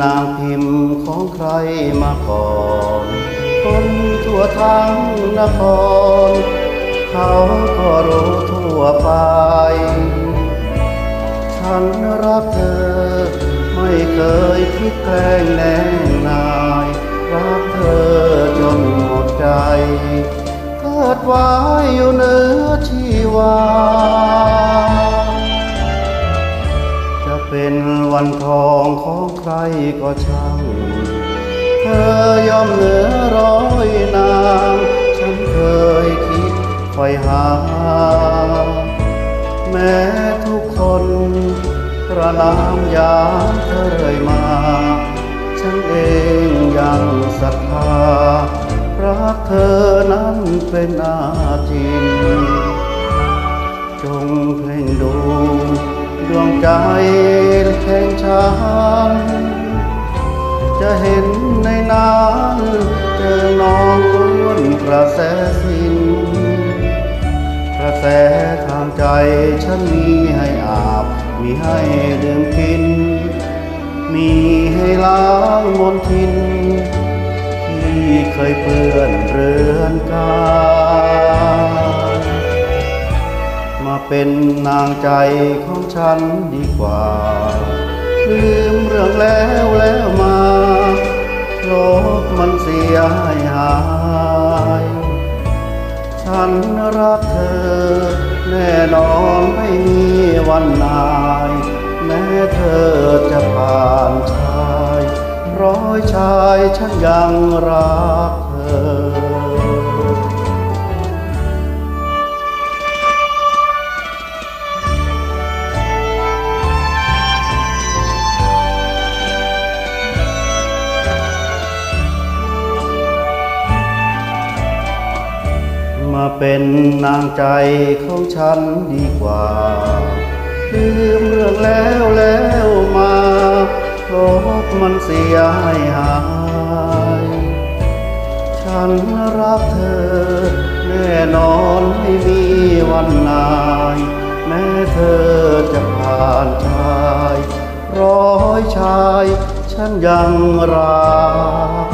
นางพิมพ์ของใครมาก่อนคนทั่วทั้งนคร เขาก็รู้ทั่วไป ฉันรักเธอ ไม่เคยคิดแกล้งแน่นายรักเธอจนหมดใจเกิดไว้อยู่เนื้อชีวา วันทองของใครก็ช่าง เธอยอมเหนือร้อยนางฉันเคยคิดไฟหา แม้ทุกคนประนามยามเธอเลยมา ฉันเองยังศรัทธา รักเธอนั้นเป็นอาจิน จงเพ่งดู ดวงใจแข่งฉันจะเห็นในนั้นเจอน้องล้วนกระแสสินกระแสทางใจฉันมีให้อาบ มีให้ดื่มกิน มีให้ล้างมนทิน ที่เคยเปื้อนเรือ เป็นนางใจของฉันดีกว่า ลืมเรื่องแล้วแล้วมาลบมันเสียให้หาย ฉันรักเธอ แน่นอนไม่มีวันนาย แม้เธอจะผ่านชาย ร้อยชายฉันยังรักเธอ มาเป็นนางใจของฉันดีกว่า ลืมเรื่องแล้วแล้วมาลบมันเสียให้หาย ฉันรักเธอ แน่นอนไม่มีวันนาย แม้เธอจะผ่านชาย ร้อยชาย ฉันยังรัก